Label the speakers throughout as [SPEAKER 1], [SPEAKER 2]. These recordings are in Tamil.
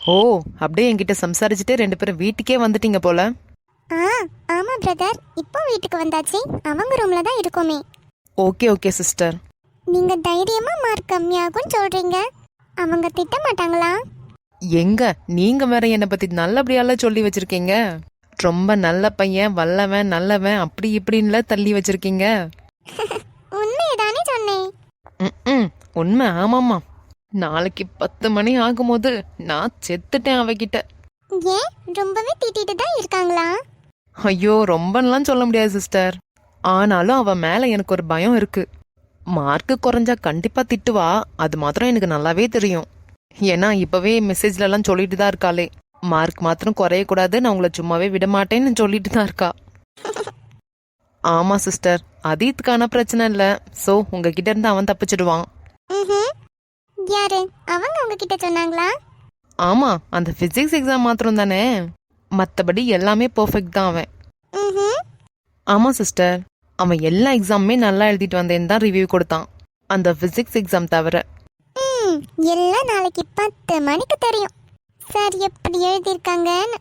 [SPEAKER 1] ஓ அப்படியே என்கிட்ட சம்சாரிச்சுட்டு ரெண்டு பேரும் வீட்டுக்கே வந்துட்டீங்க போல.
[SPEAKER 2] ஆ ஆமா பிரதர் இப்போ வீட்டுக்கு வந்தாச்சு. அவங்க ரூம்ல தான் இருக்கோமே.
[SPEAKER 1] ஓகே ஓகே சிஸ்டர்
[SPEAKER 2] நீங்க தைரியமா மார்க் கம்மியாகும்னு சொல்றீங்க. அவங்க திட்ட மாட்டாங்களா?
[SPEAKER 1] எங்க? நீங்க வேற என்னை பத்தி நல்லபடியால சொல்லி வச்சிருக்கீங்க. ரொம்ப நல்ல பையன் வல்லவன் நல்லவன் அப்படி இப்படின்ல தள்ளி வச்சிருக்கீங்க.
[SPEAKER 2] உண்மையதானே சொன்னேன்.
[SPEAKER 1] ம் உண்மை. ஆமாம்மா. நாளைக்கு பத்து மணி ஆகும்போது நான் செத்துட்டேன் அவகிட்ட.
[SPEAKER 2] ஏன்? ரொம்பவே திட்டிட்டு தான் இருக்காங்களா?
[SPEAKER 1] ஐயோ ரொம்பலாம் சொல்ல முடியாது சிஸ்டர். ஆனாலும் அவ மேல எனக்கு ஒரு பயம் இருக்கு. மார்க்கு குறைஞ்சா கண்டிப்பா திட்டுவா. அது மாத்திரம் எனக்கு நல்லாவே தெரியும். ஏன்னா இப்பவே மெசேஜ்ல எல்லாம் சொல்லிட்டு தான் இருக்காளே. மார்க் மாத்திரம் குறையக்கூடாது நான் உங்களை சும்மாவே விட மாட்டேன்னு சொல்லிட்டு தான் இருக்கா. ஆமா சிஸ்டர். அது இதுக்கான பிரச்சனை இல்ல. சோ உங்ககிட்ட இருந்து அவன் தப்பிச்சிடுவான்.
[SPEAKER 2] யாரு? அவங்க உங்ககிட்ட சொன்னாங்களா?
[SPEAKER 1] ஆமா அந்த பிசிக்ஸ் எக்ஸாம் மாத்திரம் தானே மத்தபடி எல்லாமே பெர்ஃபெக்ட் தான் அவன். ஆமா சிஸ்டர் அவன் எல்லா எக்ஸாமுமே நல்லா எழுதிட்டு வந்தேன்னு தான் ரிவ்யூ கொடுத்தான். அந்த பிசிக்ஸ் எக்ஸாம் தவிர.
[SPEAKER 2] ம் எல்லாம் நாளைக்கு பத்து மணிக்கு தெரியும். சார் எப்படி எழுதியிருக்காங்கன்னு?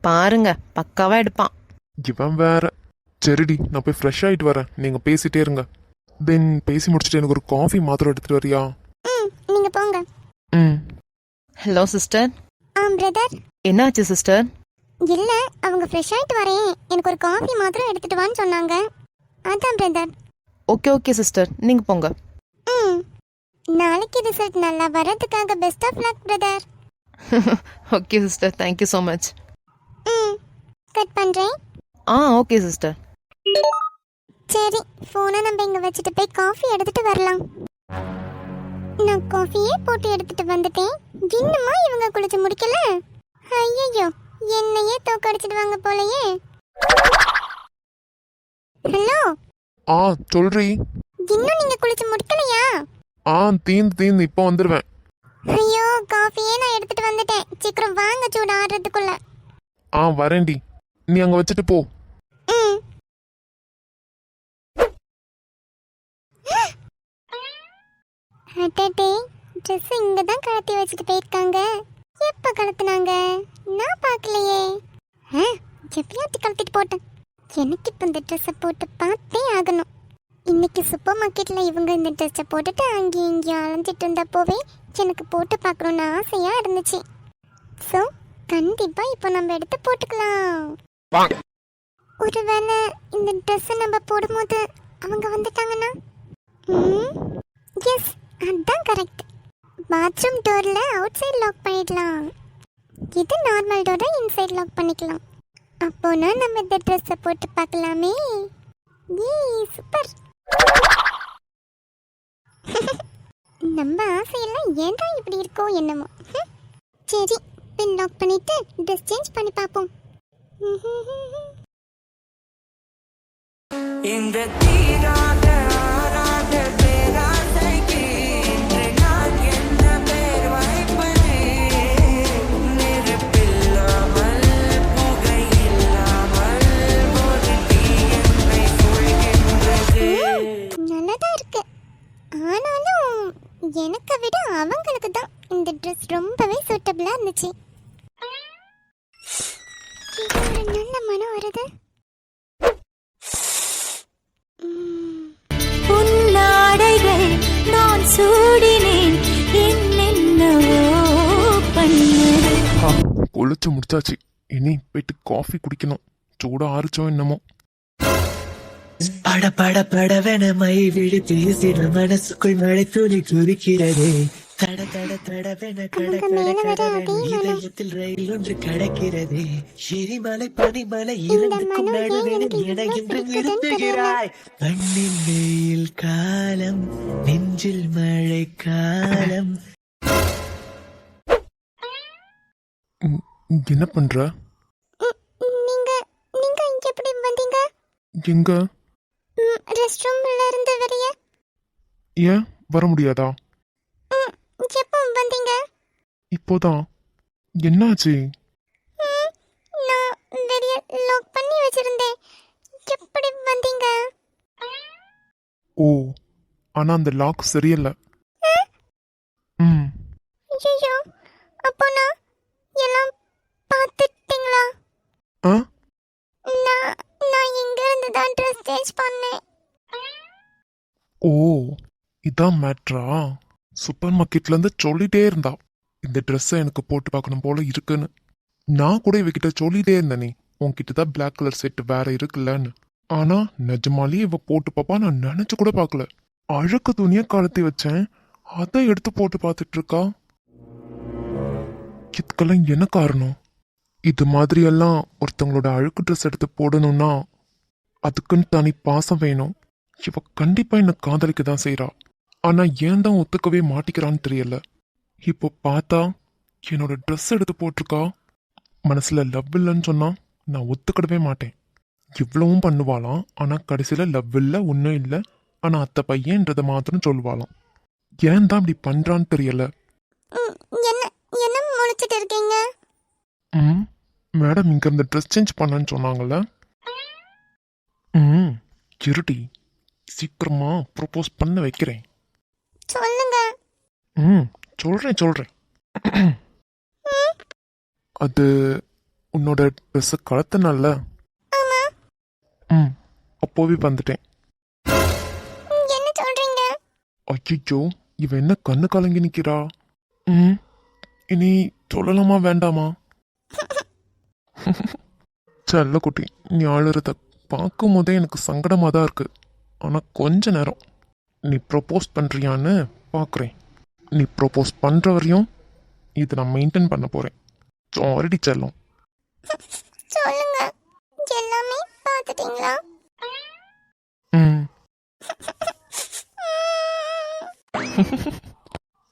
[SPEAKER 1] பாருங்க பக்காவா எடுப்பான்.
[SPEAKER 3] இவன் வேற. சரிடி நான் போய் ஃப்ரெஷ் ஆயிட்டு வரேன். நீங்க பேசிட்டே இருங்க. தென் பேசி முடிச்சுட்டு எனக்கு ஒரு காஃபி மாத்திரம் எடுத்துட்டு வரியா?
[SPEAKER 2] போங்க.
[SPEAKER 3] ம்.
[SPEAKER 1] Hello sister.
[SPEAKER 2] ஆ பிரதர்.
[SPEAKER 1] என்னாச்சு சிஸ்டர்?
[SPEAKER 2] இல்ல அவங்க ஃப்ரெஷ் ஆயிட்டு வரேன். எனக்கு ஒரு காஃபி மாத்திரம் எடுத்துட்டு வான்னு சொன்னாங்க. அதான் பிரதர்.
[SPEAKER 1] Okay okay sister. நீங்க போங்க.
[SPEAKER 2] ம். நாளைக்கு ரிசல்ட் நல்லா வர்றதுக்காக best of luck brother.
[SPEAKER 1] Okay sister. Thank you so much
[SPEAKER 2] ம். கட் பண்றேன்.
[SPEAKER 1] ஆ ஓகே சிஸ்டர்.
[SPEAKER 2] சரி ஃபோனை நம்ம இங்க வச்சுட்டு போய் காஃபி எடுத்துட்டு வரலாம். காஃபியே போட்டு எடுத்துட்டு வந்துட்டேன். இன்னுமா இவங்க குளிச்சு முடிக்கல. ஐயோ என்னையே தோக்கடிச்சிடுவாங்க போலயே. ஹலோ?
[SPEAKER 3] ஆ சொல்றி.
[SPEAKER 2] இன்னும் நீங்க குளிச்சு முடிக்கலையா?
[SPEAKER 3] ஆ தீந்து தீந்து இப்போ வந்துடுவேன்
[SPEAKER 2] ஐயோ காஃபியே நான் எடுத்துட்டு வந்துட்டேன். சீக்கிரம் வாங்க சூடு ஆடுறதுக்குள்ள
[SPEAKER 3] ஆ வரேன்டி. நீ அங்க வச்சுட்டு போ.
[SPEAKER 2] ம். அட்டே ட்ரெஸ் இங்க தான் கழட்டி வச்சுட்டு போயிருக்காங்க. எப்ப கலத்துனாங்க நான் பார்க்கலையே. ஆ எப்பயாத்தி கலத்திட்டு போட்டேன். எனக்கு இப்போ இந்த ட்ரெஸ்ஸை போட்டு பார்த்தே ஆகணும். இன்னைக்கு சூப்பர் மார்க்கெட்டில் இவங்க இந்த ட்ரெஸ்ஸை போட்டுட்டு அங்கேயும் இங்கேயும் அலைஞ்சிட்டு இருந்தப்போவே எனக்கு போட்டு பார்க்கணுன்னு ஆசையாக இருந்துச்சு. ஸோ கண்டிப்பாக இப்போ நம்ம எடுத்து போட்டுக்கலாம். ஒருவேளை இந்த ட்ரெஸ்ஸை நம்ம போடும்போது அவங்க வந்துட்டாங்கன்னா? எஸ் அதான் கரெக்ட் பாத்ரூம் டோரில் அவுட் சைடு லாக் பண்ணிடலாம். இது நார்மல் டோரை இன்சைட் லாக் பண்ணிக்கலாம். அப்போனா நம்ம இந்த ட்ரெஸ்ஸை போட்டு பார்க்கலாமே. ஏ சூப்பர் நம்ம ஆசையெல்லாம் ஏன்டா இப்படி இருக்கோ என்னமோ. சரி பின் லாக் பண்ணிட்டு ட்ரெஸ் சேஞ்ச் பண்ணி பார்ப்போம்.
[SPEAKER 4] இந்த
[SPEAKER 2] தீராட ஆராட இது ஒரு நல்ல மனம் வருது
[SPEAKER 5] உன்னாடைகள் நான் சூடினேன். என்னென்னவோ பண்ணது
[SPEAKER 3] குளிச்சு முடிச்சாச்சு. இனி போயிட்டு காஃபி குடிக்கணும். சூடா ஆறிச்சோ என்னமோ.
[SPEAKER 4] பட பட படவென மை விழி பேசின மனசுக்குள் மழை துளி துடிக்கிறதே தட தட தடவென கட கட கடவென. இதயத்தில் ரயில் ஒன்று கடக்கிறதே. எரிமலை பனிமலை இரண்டுக்கும் நிறுத்துகிறாய் வெயில் காலம் நெஞ்சில் மழை காலம்.
[SPEAKER 3] என்ன பண்ற?
[SPEAKER 2] நீங்க நீங்க இங்க எப்படி வந்தீங்க?
[SPEAKER 3] எங்க?
[SPEAKER 2] ரெஸ்ட் ரூம்ல இருந்து வெளியே.
[SPEAKER 3] ஏன் வர முடியாதா? இப்போதான். என்னாச்சு?
[SPEAKER 2] நான் வெளிய லாக் பண்ணி வச்சிருந்தேன். எப்படி வந்தீங்க?
[SPEAKER 3] ஓ ஆனா அந்த லாக் சரியில்லை. ம்.
[SPEAKER 2] ஐயோ அப்போ நான் எல்லாம் பார்த்துட்டீங்களா? ஆ? நான் நான் இங்க இருந்து தான் ட்ரெஸ் சேஞ்ச் பண்ணேன்.
[SPEAKER 3] ஓ இதான் மேட்ரா சூப்பர் மார்க்கெட்ல இருந்து சொல்லிட்டே இருந்தா. இந்த ட்ரெஸ்ஸை எனக்கு போட்டு பார்க்கணும் போல இருக்குன்னு. நான் கூட இவகிட்ட சொல்லிட்டே இருந்தேனே உன்கிட்ட தான் பிளாக் கலர் செட் வேற இருக்குல்லன்னு. ஆனா நிஜமாலேயே இவ போட்டு பாப்பா நான் நினைச்சு கூட பார்க்கல. அழுக்கு துணியை கலத்தி வச்சேன். அதை எடுத்து போட்டு பார்த்துட்டு இருக்கா? இதுக்கெல்லாம் என்ன காரணம்? இது மாதிரி எல்லாம் ஒருத்தவங்களோட அழுக்கு ட்ரெஸ் எடுத்து போடணும்னா அதுக்குன்னு தனி பாசம் வேணும். இவ கண்டிப்பா என்ன காதலிக்க தான் செய்யறா ஆனா ஏன் தான் ஒத்துக்கவே மாட்டிக்கிறான்னு தெரியல. இப்போ பார்த்தா என்னோட ட்ரெஸ் எடுத்து போட்டிருக்கா? மனசுல லவ் இல்லைன்னு சொன்னா நான் ஒத்துக்கிடவே மாட்டேன். இவ்வளவும் பண்ணுவாளாம் ஆனா கடைசியில லவ் இல்ல ஒன்றும் இல்லை. ஆனா அத்தை பையன்றதை மாத்திரம் சொல்லுவாளாம். ஏன் தான் இப்படி பண்றான்னு தெரியல.
[SPEAKER 2] ம்,
[SPEAKER 3] மேடம் இங்க இருந்து ட்ரெஸ் சேஞ்ச் பண்ணேன்னு சொன்னாங்கல்ல? ம் இருடி சீக்கிரமா ப்ரொபோஸ் பண்ண வைக்கிறேன்.
[SPEAKER 2] சொல்லுங்க.
[SPEAKER 3] ம் சொல்றேன் சொல்றேன். அது உன்னோட ட்ரெஸ் கலத்தினல்ல
[SPEAKER 2] ஆமா
[SPEAKER 3] ம் அப்போவே வந்துட்டேன்.
[SPEAKER 2] என்ன சொல்றீங்க?
[SPEAKER 3] அச்சோ இவ என்ன கண்ணு கலங்கி நிக்கிறா? ம். இனி சொல்லலாமா வேண்டாமா? செல்ல குட்டி நீ அழுறத பார்க்கும் போதே எனக்கு சங்கடமா தான் இருக்கு. ஆனா கொஞ்ச நேரம். நீ ப்ரொபோஸ் பண்றியான்னு பார்க்குறேன் நீ ப்ரொபோஸ் பண்ற வரையும் இதை நான் மெயின்டைன் பண்ண போறேன். சாரிடி செல்லம்.
[SPEAKER 2] சொல்லுங்க. எல்லாமே பார்த்துட்டீங்களா?
[SPEAKER 3] ம்.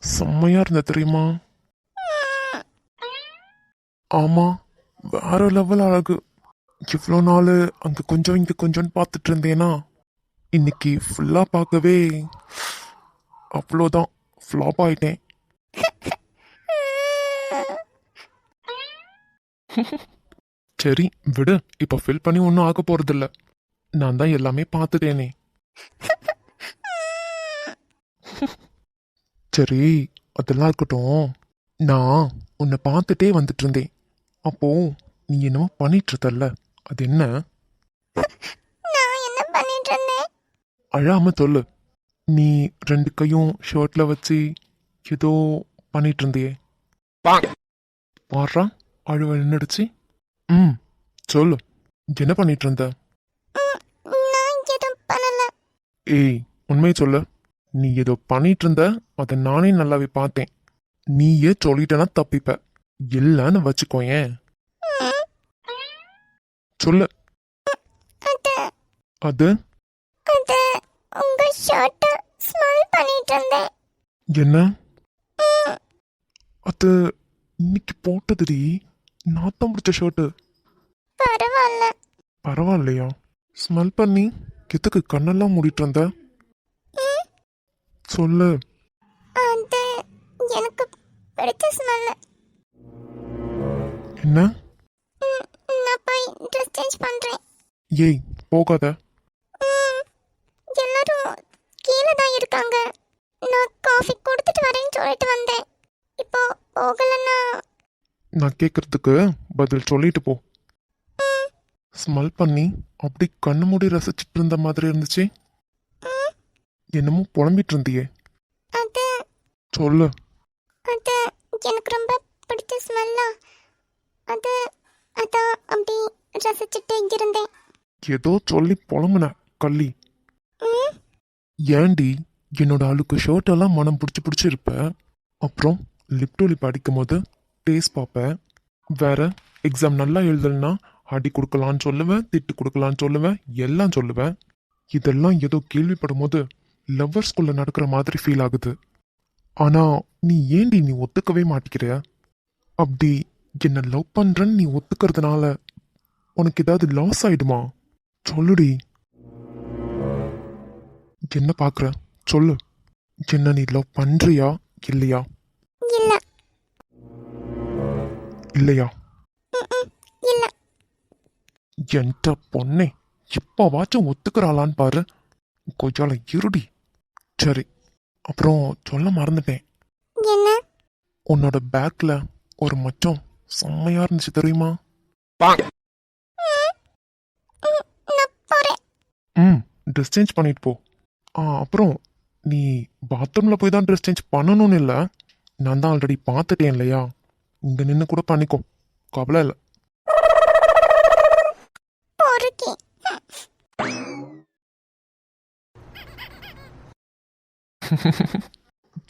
[SPEAKER 3] செம்மையா இருந்த தெரியுமா? ஆமா வேற லெவல் அழகு. இவ்வளோ நாள் அங்க கொஞ்சம் இங்க கொஞ்சம் பார்த்துட்டு இருந்தேனா இன்னைக்கு ஃபுல்லா பார்க்கவே அவ்வளோதான். ஃப்ளாப் ஆயிட்டேன். சரி விடு. இப்போ ஃபில் பண்ணி ஒன்றும் ஆக போறதில்ல. நான் தான் எல்லாமே பார்த்துட்டேனே. சரி அதெல்லாம் இருக்கட்டும். நான் உன்னை பார்த்துட்டே வந்துட்டு இருந்தேன். அப்போ நீ என்னமோ பண்ணிட்டு இருந்தல்ல. அது என்ன? அழாம சொல்லு. நீ ரெண்டு கையும் ஷர்ட்ல வச்சு ஏதோ பண்ணிட்டு இருந்தியே பாடுறா அழுவ நின்றுடுச்சு ம் சொல்லு. என்ன பண்ணிட்டு இருந்த ஏய் உண்மையை சொல்லு. நீ ஏதோ பண்ணிட்டு இருந்த அதை நானே நல்லாவே பார்த்தேன். நீயே சொல்லிட்டனா தப்பிப்ப. இல்லைன்னு வச்சுக்கோயேன்
[SPEAKER 2] ம்,
[SPEAKER 3] சொல்லு.
[SPEAKER 2] அது
[SPEAKER 3] அது?
[SPEAKER 2] அது உங்க ஷர்ட் ஸ்மெல் பண்ணிட்டு இருந்தேன்
[SPEAKER 3] என்ன அது இன்னைக்கு போட்டதுடி. நாத்தம் பிடிச்ச ஷர்ட்டு
[SPEAKER 2] பரவாயில்ல
[SPEAKER 3] பரவாயில்லையா? ஸ்மெல் பண்ணி எதுக்கு கண்ணெல்லாம் மூடிட்டு இருந்த சொல்லு.
[SPEAKER 2] அது எனக்கு பிடிச்ச ஸ்மெல்
[SPEAKER 3] என்ன?
[SPEAKER 2] நான் போய் ட்ரெஸ் சேஞ்ச் பண்றேன்.
[SPEAKER 3] ஏய் போகாத.
[SPEAKER 2] எல்லாரும் இருக்காங்க நான் காஃபி கொடுத்துட்டு வரேன்னு சொல்லிட்டு வந்தேன். இப்போ போகலன்னா
[SPEAKER 3] நான் கேட்கறதுக்கு பதில் சொல்லிட்டு போ. ஸ்மெல் பண்ணி அப்படி கண்ணு மூடி ரசிச்சிட்டு இருந்த மாதிரி இருந்துச்சு. என்னமோ புலம்பிட்டு இருந்தியே.
[SPEAKER 2] அது.
[SPEAKER 3] சொல்லு.
[SPEAKER 2] அது எனக்கு ரொம்ப பிடிச்ச ஸ்மெல்லா அது அதான் அப்படி ரசிச்சுட்டு இருந்தேன்
[SPEAKER 3] ஏதோ சொல்லி புலம்புன கள்ளி. ஏண்டி என்னோட ஆளுக்கு ஷர்ட் எல்லாம் மனம் பிடிச்சி பிடிச்சி இருப்பேன் அப்புறம் லிப் டு லிப் அடிக்கும் போது டேஸ்ட் பார்ப்பேன் வேற எக்ஸாம் நல்லா எழுதலைன்னா அடி கொடுக்கலான்னு சொல்லுவேன் திட்டு கொடுக்கலான்னு சொல்லுவேன் எல்லாம் சொல்லுவேன் இதெல்லாம் ஏதோ கேள்விப்படும் போது லவ்வர்ஸ்குள்ள நடக்கிற மாதிரி ஃபீல் ஆகுது. ஆனால் நீ ஏண்டி நீ ஒத்துக்கவே மாட்டேங்கிற அப்படி என்னை லவ் பண்ணுறேன்னு நீ ஒத்துக்கிறதுனால உனக்கு ஏதாவது லாஸ் ஆயிடுமா? சொல்லுடி. என்ன பார்க்குறேன் சொல்லு. என்ன நீ லவ் பண்றியா? இல்லையா?
[SPEAKER 2] இல்ல.
[SPEAKER 3] இல்லையா?
[SPEAKER 2] இல்ல.
[SPEAKER 3] என்கிட்ட பொண்ணே இப்பவாச்சும் ஒத்துக்கிறாளான்னு பாரு. கொஞ்சால இருடி. சரி அப்புறம் சொல்ல மறந்துட்டேன்.
[SPEAKER 2] என்ன?
[SPEAKER 3] உன்னோட பேக்ல ஒரு மச்சம் செம்மையா இருந்துச்சு தெரியுமா?
[SPEAKER 2] ம்,
[SPEAKER 3] சேஞ்ச் பண்ணிட்டு போ. ஆ அப்புறம் நீ பாத்ரூமில் போய் தான் ட்ரெஸ் சேஞ்ச் பண்ணணும்னு இல்லை. நான் தான் ஆல்ரெடி பார்த்துட்டேன் இல்லையா? இங்கே நின்று கூட பண்ணிக்கோ கவலை இல்லை.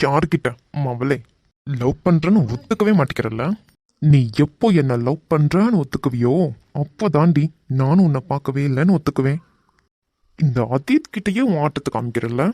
[SPEAKER 3] யார்கிட்ட? மவளே லவ் பண்றேன்னு ஒத்துக்கவே மாட்டேங்கிறல்ல? நீ எப்போ என்ன லவ் பண்றன்னு ஒத்துக்குவியோ அப்போ தாண்டி நானும் உன்னை பார்க்கவே இல்லைன்னு ஒத்துக்குவேன். இந்த அதீத் கிட்டயே உன் ஆட்டத்தை காமிக்கிறல்ல?